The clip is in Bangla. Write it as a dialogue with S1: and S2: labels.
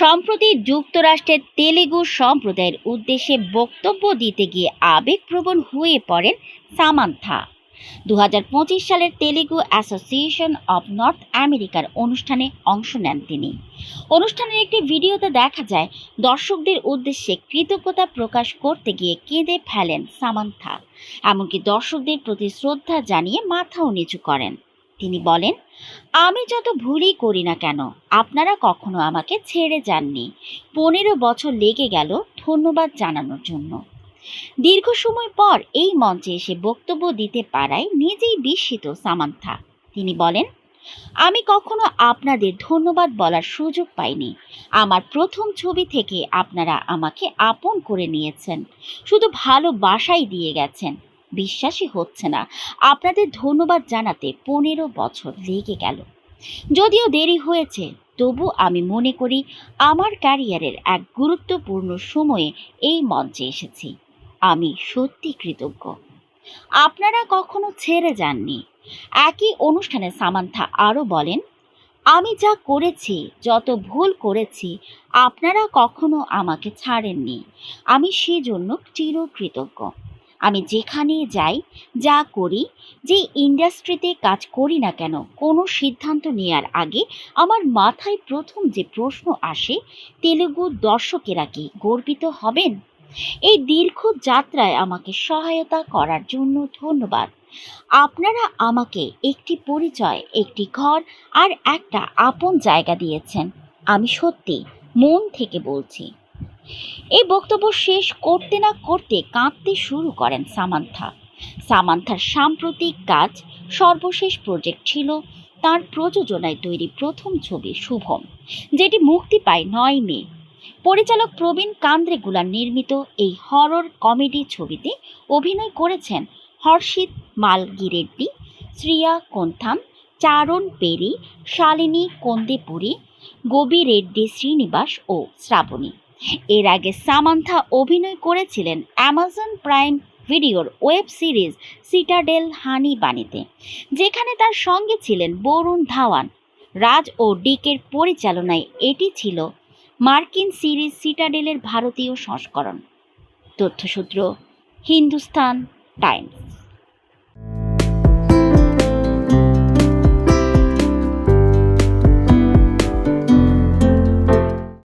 S1: সম্প্রতি যুক্তরাষ্ট্রের তেলেগু সম্প্রদায়ের উদ্দেশ্যে বক্তব্য দিতে গিয়ে আবেগপ্রবণ হয়ে পড়েন সামান্থা। দু হাজার পঁচিশ সালের তেলেগু অ্যাসোসিয়েশন অব নর্থ আমেরিকার অনুষ্ঠানে অংশ নেন তিনি। অনুষ্ঠানের একটি ভিডিওতে দেখা যায়, দর্শকদের উদ্দেশ্যে কৃতজ্ঞতা প্রকাশ করতে গিয়ে কেঁদে ফেলেন সামান্থা। এমনকি দর্শকদের প্রতি শ্রদ্ধা জানিয়ে মাথাও নিচু করেন। তিনি বলেন, আমি যত ভুলই করি না কেন, আপনারা কখনো আমাকে ছেড়ে যাননি। পনেরো বছর লেগে গেল ধন্যবাদ জানানোর জন্য। দীর্ঘ সময় পর এই মঞ্চে এসে বক্তব্য দিতে পারায় নিজেই বিস্মিত সামান্থা। তিনি বলেন, আমি কখনো আপনাদের ধন্যবাদ বলার সুযোগ পাইনি। আমার প্রথম ছবি থেকে আপনারা আমাকে আপন করে নিয়েছেন। শুধু ভালোবাসাই দিয়ে গেছেন। বিশ্বাসই হচ্ছে না। আপনাদের ধন্যবাদ জানাতে পনেরো বছর লেগে গেল। যদিও দেরি হয়েছে, তবু আমি মনে করি আমার ক্যারিয়ারের এক গুরুত্বপূর্ণ সময়ে এই মঞ্চে এসেছি। আমি সত্যি কৃতজ্ঞ। আপনারা কখনো ছেড়ে যাননি। একই অনুষ্ঠানে সামান্থা আরও বলেন, আমি যা করেছি, যত ভুল করেছি, আপনারা কখনো আমাকে ছাড়েননি। আমি সেজন্য চিরকৃতজ্ঞ। আমি যেখানে যাই, যা করি, যে ইন্ডাস্ট্রিতে কাজ করি না কেন, কোনো সিদ্ধান্ত নেয়ার আগে আমার মাথায় প্রথম যে প্রশ্ন আসে, তেলেগু দর্শকেরা কি গর্বিত হবেন? এই দীর্ঘ যাত্রায় আমাকে সহায়তা করার জন্য ধন্যবাদ। আপনারা আমাকে একটি পরিচয়, একটি ঘর আর একটা আপন জায়গা দিয়েছেন। আমি সত্যি মন থেকে বলছি। এই বক্তব্য শেষ করতে না করতে কাঁদতে শুরু করেন সামান্থা। সামান্থার সাম্প্রতিক কাজ সর্বশেষ প্রজেক্ট ছিল তার প্রযোজনায় তৈরি প্রথম ছবি শুভম, যেটি মুক্তি পায় নয় মে। পরিচালক প্রবীণ কান্দ্রেগুলার নির্মিত এই হরর কমেডি ছবিতে অভিনয় করেছেন হর্ষিত মালগিরেড্ডি, শ্রিয়া কোন্থাম, চারণ পেরি, শালিনী কন্দেপুরী, গোবি রেড্ডি শ্রীনিবাস ও শ্রাবণী। এর আগে সামান্থা অভিনয় করেছিলেন অ্যামাজন প্রাইম ভিডিওর ওয়েব সিরিজ সিটাডেল হানি বাণীতে, যেখানে তার সঙ্গে ছিলেন বরুণ ধাওয়ান। রাজ ও ডিকের পরিচালনায় এটি ছিল মার্কিন সিরিজ সিটাডেলের ভারতীয় সংস্করণ। তথ্যসূত্র, হিন্দুস্তান টাইমস।